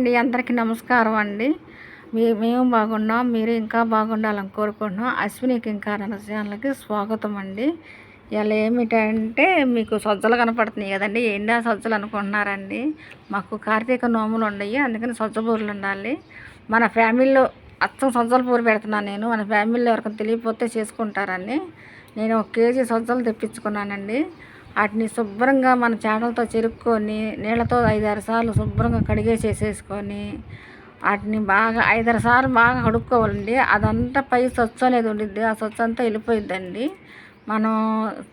అండి అందరికీ నమస్కారం అండి. మీ మేము బాగున్నాం మీరు ఇంకా బాగుండాలని కోరుకుంటున్నాం. అశ్వినికి ఇంకా రెండు ఛానల్కి స్వాగతం అండి. ఇలా ఏమిటంటే మీకు సజ్జలు కనపడుతున్నాయి కదండి. ఎండా సజ్జలు అనుకుంటున్నారండి? మాకు కార్తీక నోములు ఉన్నాయి అందుకని సజ్జబూర్లు ఉండాలి. మన ఫ్యామిలీలో అచ్చం సజ్జల పూరి పెడుతున్నాను నేను. మన ఫ్యామిలీలో ఎవరికైనా తెలియకపోతే చేసుకుంటారని నేను ఒక కేజీ సజ్జలు తెప్పించుకున్నానండి. వాటిని శుభ్రంగా మన చేపలతో చెరుక్కొని నీళ్ళతో ఐదారు సార్లు శుభ్రంగా కడిగేసేసేసుకొని వాటిని బాగా ఐదారు సార్లు బాగా కడుక్కోవాలండి. అదంతా పై స్వచ్ఛ అనేది ఉండిద్ది. ఆ స్వచ్ఛ అంతా వెళ్ళిపోయిద్దండి. మనం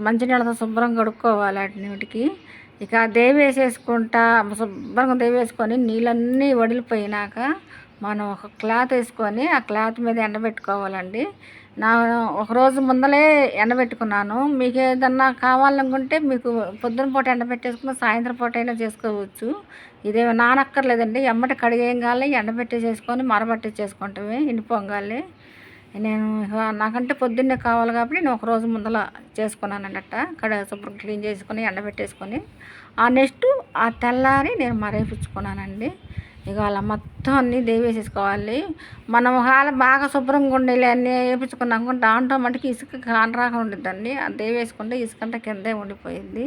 మంచినీళ్ళతో శుభ్రంగా కడుక్కోవాలి వాటిని వీటికి. ఇక దేవి వేసేసుకుంటా శుభ్రంగా దేవి వేసుకొని నీళ్ళన్నీ వడిలిపోయినాక మనం ఒక క్లాత్ వేసుకొని ఆ క్లాత్ మీద ఎండబెట్టుకోవాలండి. నా ఒకరోజు ముందలే ఎండబెట్టుకున్నాను. మీకు ఏదన్నా కావాలనుకుంటే మీకు పొద్దున పూట ఎండబెట్టేసుకుని సాయంత్రం పూట అయినా చేసుకోవచ్చు. ఇదేమో నానక్కర్లేదండి. ఎమ్మటి చేసుకొని మరబట్టి చేసుకుంటామే ఎండిపోగాలి నేను నాకంటే పొద్దున్నే కావాలి కాబట్టి నేను ఒకరోజు ముందల చేసుకున్నాను అక్కడ కడ శుభ్రం క్లీన్ చేసుకొని ఎండబెట్టేసుకొని ఆ నెక్స్ట్ ఆ తెల్లారి నేను మరేపించుకున్నానండి ఇక అలా మొత్తం అన్నీ దేవేసేసుకోవాలి. మనం ఒకవేళ బాగా శుభ్రంగా ఉండేలే అన్నీ వేపించుకున్నాక దాంట్లో మటుకు ఇసుక కానరాగా ఉండిద్దండి. అది దేవేసుకుంటే ఇసుక అంటే కిందే ఉండిపోయింది.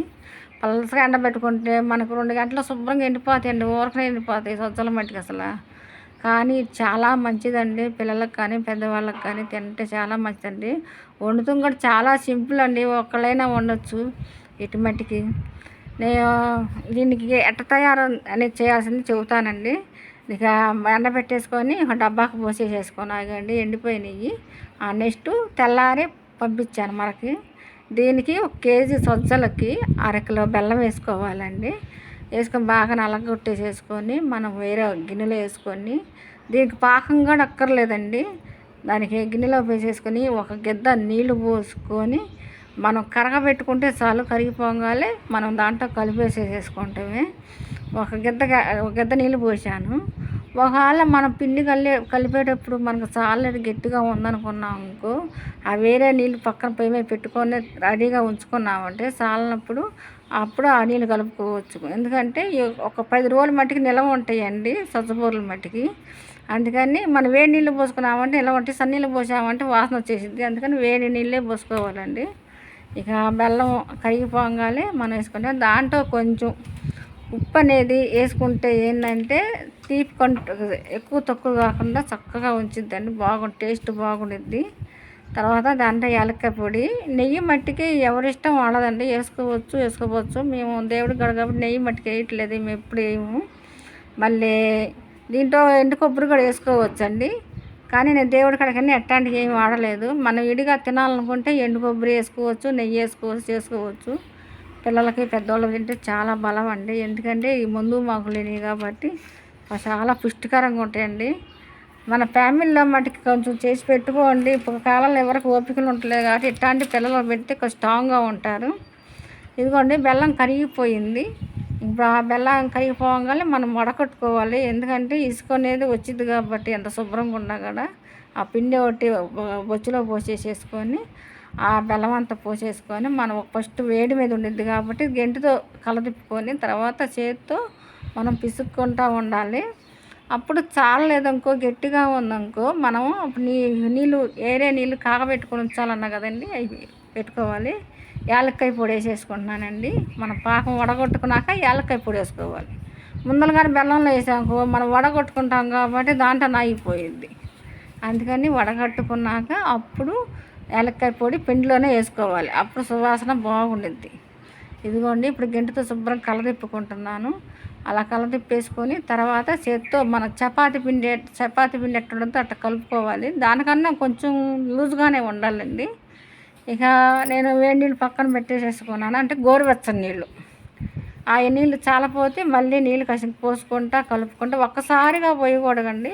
పలసగా ఎండబెట్టుకుంటే మనకు రెండు గంటలు శుభ్రంగా ఎండిపోతాయండి ఊరకనే ఎండిపోతాయి సజ్జల మట్టికి అసలు. కానీ చాలా మంచిదండి. పిల్లలకు కానీ పెద్దవాళ్ళకి కానీ తింటే చాలా మంచిదండి. వండుతాం కూడా చాలా సింపుల్ అండి. ఒక్కళ్ళైనా వండొచ్చు. ఇటు మట్టికి నేను దీనికి ఎట్ట తయారు అనేది చేయాల్సింది చెబుతానండి. ఇక ఎండబెట్టేసుకొని ఒక డబ్బాకు పోసేసేసుకొని ఆగండి ఎండిపోయినాయి. నెక్స్ట్ తెల్లారి పంపించాను మనకి. దీనికి ఒక కేజీ సజ్జలకి అరకిలో బెల్లం వేసుకోవాలండి. వేసుకొని బాగా నలగొట్టేసేసుకొని మనం వేరే గిన్నెలో వేసుకొని దీనికి పాకం కూడా అక్కర్లేదండి. దానికి గిన్నెలో వేసేసుకొని ఒక గిద్ద నీళ్ళు పోసుకొని మనం కరగబెట్టుకుంటే చాలు కరిగిపోగానే మనం దాంట్లో కలిపేసేసేసుకుంటామే. ఒక గిద్ద ఒక గిద్ద నీళ్ళు పోసాను. ఒకవేళ మనం పిండి కలి కలిపేటప్పుడు మనకు చాలా గట్టిగా ఉందనుకున్నాం అనుకో ఆ వేరే నీళ్ళు పక్కన పొయ్యి మీద పెట్టుకొని రెడీగా ఉంచుకున్నామంటే చాలినప్పుడు అప్పుడు ఆ నీళ్ళు కలుపుకోవచ్చు. ఎందుకంటే ఒక పది రోజుల మట్టికి నిలవ ఉంటాయండి సజ్జబూరల మట్టికి. అందుకని మనం వేడి నీళ్ళు పోసుకున్నామంటే నిలవ ఉంటాయి సన్నీళ్ళు పోసామంటే వాసన వచ్చేసింది అందుకని వేడి నీళ్ళే పోసుకోవాలండి. ఇక బెల్లం కరిగిపోగానే మనం వేసుకుంటే. దాంట్లో కొంచెం ఉప్పు అనేది వేసుకుంటే ఏంటంటే తీపి ఎక్కువ తక్కువ కాకుండా చక్కగా ఉంచిద్దండి. బాగుంది టేస్ట్ బాగుండిద్ది. తర్వాత దాంట్లో యాలక్కాయ పొడి. నెయ్యి మట్టికి ఎవరిష్టం వాళ్ళదండి. వేసుకోవచ్చు వేసుకోవచ్చు. మేము దేవుడి గడ కాబట్టి నెయ్యి మట్టికి వేయట్లేదు. మేము ఎప్పుడు వేయము. మళ్ళీ దీంట్లో ఎండు కొబ్బరి కూడా వేసుకోవచ్చండి. కానీ నేను దేవుడి కడకని ఎట్లాంటివి ఏమి వాడలేదు. మనం విడిగా తినాలనుకుంటే ఎండు కొబ్బరి వేసుకోవచ్చు నెయ్యి వేసుకోవచ్చు చేసుకోవచ్చు. పిల్లలకి పెద్దవాళ్ళకి తింటే చాలా బలం అండి. ఎందుకంటే ఈ ముందు మాకు లేనివి కాబట్టి చాలా పుష్టికరంగా ఉంటాయండి. మన ఫ్యామిలీలో మటుకు కొంచెం చేసి పెట్టుకోండి. ఇప్పుడు కాలంలో ఎవరికి ఓపికలు ఉండలేదు కాబట్టి ఇట్లాంటి పిల్లలు పెడితే కొంచెం స్ట్రాంగ్గా ఉంటారు. ఇదిగోండి బెల్లం కరిగిపోయింది. బెల్లం కరిగిపోగానే మనం వడకట్టుకోవాలి. ఎందుకంటే ఇసుక అనేది వచ్చింది కాబట్టి ఎంత శుభ్రంగా ఉన్నా కూడా ఆ పిండి ఒకటి బొచ్చులో పోసేసేసుకొని ఆ బెల్లం అంతా పోసేసుకొని మనం ఫస్ట్ వేడి మీద ఉండిద్ది కాబట్టి గెంటితో కలదిప్పుకొని తర్వాత చేతితో మనం పిసుక్కుంటూ ఉండాలి. అప్పుడు చాలలేదనుకో గట్టిగా ఉందనుకో మనం నీ నీళ్ళు ఏరే నీళ్ళు కాగబెట్టుకొని ఉంచాలన్నా కదండి అవి పెట్టుకోవాలి. యాలక్కాయ పొడి వేసేసుకుంటున్నానండి. మనం పాకం వడగొట్టుకున్నాక యాలక్కాయ పొడి వేసుకోవాలి. ముందరగానే బెల్లంలో వేసాము మనం వడగొట్టుకుంటాం కాబట్టి దాంట్లో నాగిపోయింది అందుకని వడగట్టుకున్నాక అప్పుడు యాలక్కాయ పొడి పిండిలోనే వేసుకోవాలి. అప్పుడు సువాసన బాగుండిద్ది. ఇదిగోండి ఇప్పుడు గింటతో శుభ్రం కలదిప్పుకుంటున్నాను అలా కలదిప్పేసుకొని తర్వాత చేత్తో మన చపాతి పిండి చపాతి పిండి ఎట్టుండదో అట్లా కలుపుకోవాలి. దానికన్నా కొంచెం లూజ్గానే ఉండాలండి. ఇక నేను వేడి నీళ్ళు పక్కన పెట్టేసేసుకున్నాను. అంటే గోరువెచ్చని నీళ్ళు. ఆ నీళ్ళు చాలపోతే మళ్ళీ నీళ్ళు కసి పోసుకుంటా కలుపుకుంటా ఒక్కసారిగా పోయకూడదండి.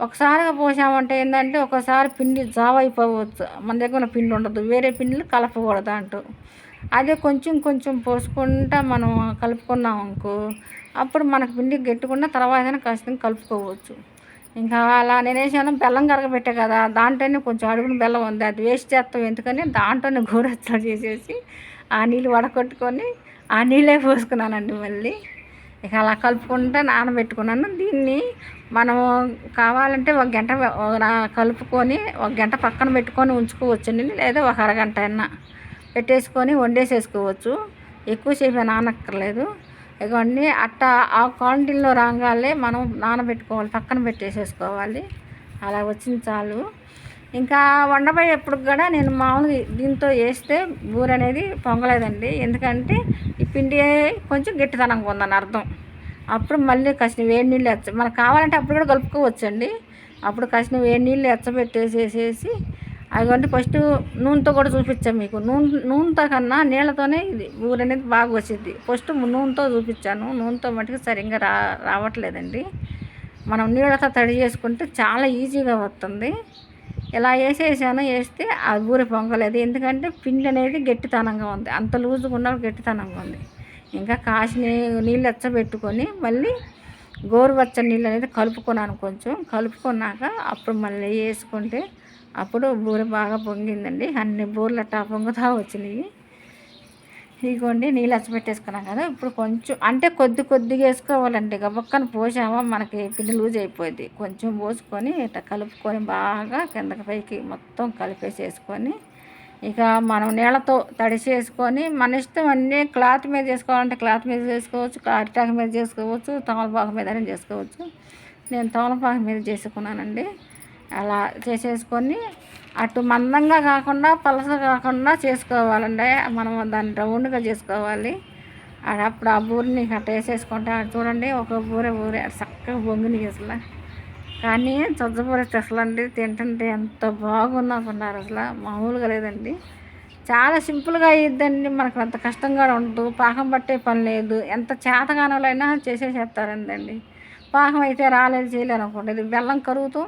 ఒకసారిగా పోసామంటే ఏంటంటే ఒకసారి పిండి జావ అయిపోవచ్చు. మన దగ్గర పిండి ఉండదు. వేరే పిండిలు కలపకూడదు అంటూ. అదే కొంచెం కొంచెం పోసుకుంటా మనం కలుపుకున్నాం అనుకో అప్పుడు మనకు పిండి గట్టుకున్న తర్వాత కాస్త కలుపుకోవచ్చు. ఇంకా అలా నేనేసాను బెల్లం కరగబెట్టే కదా దాంట్లోనే కొంచెం అడుగున బెల్లం ఉంది అది వేస్ట్ చేస్తాం ఎందుకని దాంట్లోనే గోరత్తం చేసేసి ఆ నీళ్ళు వడకొట్టుకొని ఆ నీళ్ళే పోసుకున్నానండి మళ్ళీ. ఇక అలా కలుపుకుంటే నానబెట్టుకున్నాను. దీన్ని మనం కావాలంటే ఒక గంట కలుపుకొని ఒక గంట పక్కన పెట్టుకొని ఉంచుకోవచ్చండి లేదా ఒక అరగంట అయినా పెట్టేసుకొని వండేసేసుకోవచ్చు. ఎక్కువసేపు నానక్కర్లేదు. ఇవన్నీ అట్టా ఆ క్వాంటిటీలో రాగానే మనం నానబెట్టుకోవాలి పక్కన పెట్టేసేసుకోవాలి. అలా వచ్చింది చాలు. ఇంకా వండబోయేప్పుడు కూడా నేను మామూలుగా దీంతో వేస్తే బూర అనేది పొంగలేదండి. ఎందుకంటే ఈ పిండి కొంచెం గట్టితనంగా ఉందని అర్థం. అప్పుడు మళ్ళీ కసిన వేడి నీళ్ళు ఎచ్చ మనకు కావాలంటే అప్పుడు కూడా కలుపుకోవచ్చండి. అప్పుడు కసిన వేడి నీళ్ళు ఎచ్చబెట్టేసేసేసి అదిగోండి ఫస్ట్ నూనెతో కూడా చూపించాను మీకు. నూనె నూనెతో కన్నా నీళ్ళతోనే ఇది ఊరు అనేది బాగా వచ్చింది. ఫస్ట్ నూనెతో చూపించాను. నూనెతో మటుకు సరిగ్గా రా రావట్లేదండి. మనం నీళ్ళతో తడి చేసుకుంటే చాలా ఈజీగా వస్తుంది. ఇలా వేసేసాను వేస్తే ఆ ఊరి పొంగలేదు. ఎందుకంటే పిండి అనేది గట్టితనంగా ఉంది. అంత లూజుగా ఉన్న గట్టితనంగా ఉంది. ఇంకా కాసిన నీళ్ళు ఎచ్చబెట్టుకొని మళ్ళీ గోరువచ్చని నీళ్ళు అనేది కలుపుకున్నాను కొంచెం. కలుపుకున్నాక అప్పుడు మళ్ళీ వేసుకుంటే అప్పుడు బూర బాగా పొంగిందండి. అన్ని బూరలు అట్టా పొంగుతా వచ్చినాయి. ఇదిగోండి నీళ్ళు అచ్చపెట్టేసుకున్నాం కదా. ఇప్పుడు కొంచెం అంటే కొద్ది కొద్దిగా వేసుకోవాలండి. గబక్కన పోసామా మనకి పిండి లూజ్ అయిపోయింది కొంచెం పోసుకొని ఇట్లా కలుపుకొని బాగా కిందకి పైకి మొత్తం కలిపేసేసుకొని ఇక మనం నీళ్ళతో తడిసేసుకొని మన ఇష్టం అన్నీ క్లాత్ మీద చేసుకోవాలంటే క్లాత్ మీద చేసుకోవచ్చు అరిటాకు మీద చేసుకోవచ్చు తమలపాకు మీద చేసుకోవచ్చు. నేను తమలపాకు మీద చేసుకున్నానండి. అలా చేసేసుకొని అటు మందంగా కాకుండా పలస కాకుండా చేసుకోవాలండి. మనం దాన్ని రౌండ్గా చేసుకోవాలి. అక్కడ అప్పుడు ఆ బూరిని అట్ట వేసేసుకుంటే అటు చూడండి ఒక బూరే బూరే చక్కగా బొంగుని అసలు. కానీ చొచ్చబూర అసలు అండి తింటుంటే ఎంత బాగుంది అసలు. మామూలుగా లేదండి. చాలా సింపుల్గా అయ్యిద్దండి మనకు అంత కష్టంగా ఉండదు. పాకం పట్టే పని లేదు. ఎంత చేతగానోళ్ళైనా చేసేసేస్తారండి. పాకం అయితే రాలేదు చేయలేరు అనుకోండి ఇది బెల్లం కరుగుతూ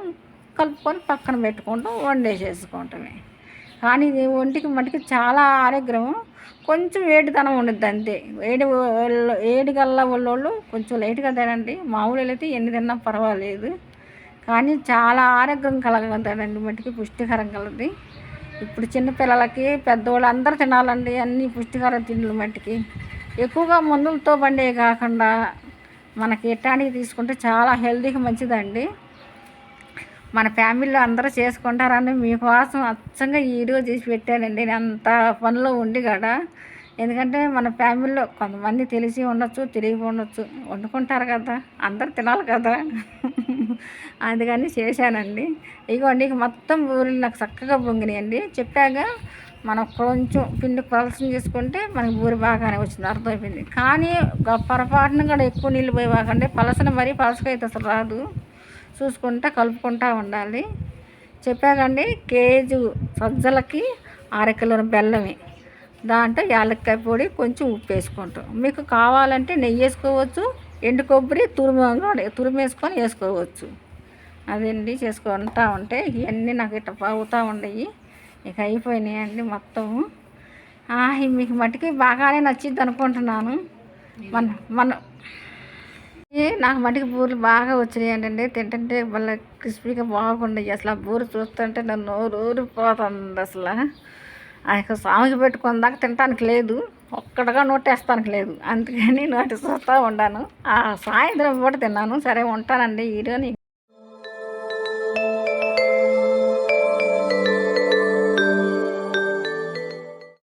కలుపుకొని పక్కన పెట్టుకుంటాం చేసుకోవటమే కానీ ఇది ఒంటికి మటుకు చాలా ఆరోగ్యం కొంచెం వేడితనం ఉండిద్ది అంతే. వేడి వేడి గల్ల వాళ్ళు కొంచెం లైట్గా తినండి. మామూలు అయితే ఎన్ని తిన్నా పర్వాలేదు. కానీ చాలా ఆరోగ్యం కలగదండి మటుకి పుష్టికరం కలది. ఇప్పుడు చిన్నపిల్లలకి పెద్దవాళ్ళు అందరూ తినాలండి అన్ని పుష్టికర తిండ్లు మట్టికి ఎక్కువగా మందులతో పండే కాకుండా మనకి ఎట్టానికి తీసుకుంటే చాలా హెల్తీగా మంచిదండి. మన ఫ్యామిలీలో అందరూ చేసుకుంటారని మీకోసం అచ్చంగా ఈ వీడియో చేసి పెట్టానండి. నేను అంత పనిలో ఉండి కదా ఎందుకంటే మన ఫ్యామిలీలో కొంతమంది తెలిసి ఉండొచ్చు తెలియక ఉండొచ్చు. వండుకుంటారు కదా అందరు తినాలి కదా. అందుకని చేశానండి. ఇగోండి ఇక మొత్తం బూరెలు నాకు చక్కగా పొంగినాయండి. చెప్పాక మనం కొంచెం పిండి కొలసం చేసుకుంటే మనకి బూరి బాగానే వచ్చింది అర్థమైపోయింది. కానీ పొరపాటున కూడా ఎక్కువ నీళ్ళు పోయి పలసన మరీ పలసకైతే అయితే అసలు రాదు. చూసుకుంటా కలుపుకుంటా ఉండాలి. చెప్పాకండి కేజీ సజ్జలకి అరకిలో బెల్లమే. దాంట్లో యాలక్కాయ పొడి కొంచెం ఉప్పు వేసుకుంటాం. మీకు కావాలంటే నెయ్యి వేసుకోవచ్చు ఎండు కొబ్బరి తురుము తురిమేసుకొని వేసుకోవచ్చు. అదండి చేసుకుంటా ఉంటే ఇవన్నీ నాకు ఇట్లా పాగుతూ ఉండయి. ఇక అయిపోయినాయండి మొత్తము మీకు మటుకి బాగానే నచ్చింది అనుకుంటున్నాను మన మన నాకు మటుకు బూరెలు బాగా వచ్చినాయి ఏంటంటే తింటుంటే మళ్ళీ క్రిస్పీగా బాగుండయి. అసలు ఆ బూరు చూస్తుంటే నన్ను నోరు ఊరిపోతుంది అసలు. ఆ యొక్క స్వామికి పెట్టుకుందాక దాకా తినటానికి లేదు. ఒక్కడగా నోటేస్తానికి లేదు. అందుకని నోటి చూస్తూ ఉన్నాను ఆ సాయంత్రం కూడా తిన్నాను. సరే ఉంటానండి. ఈరోజు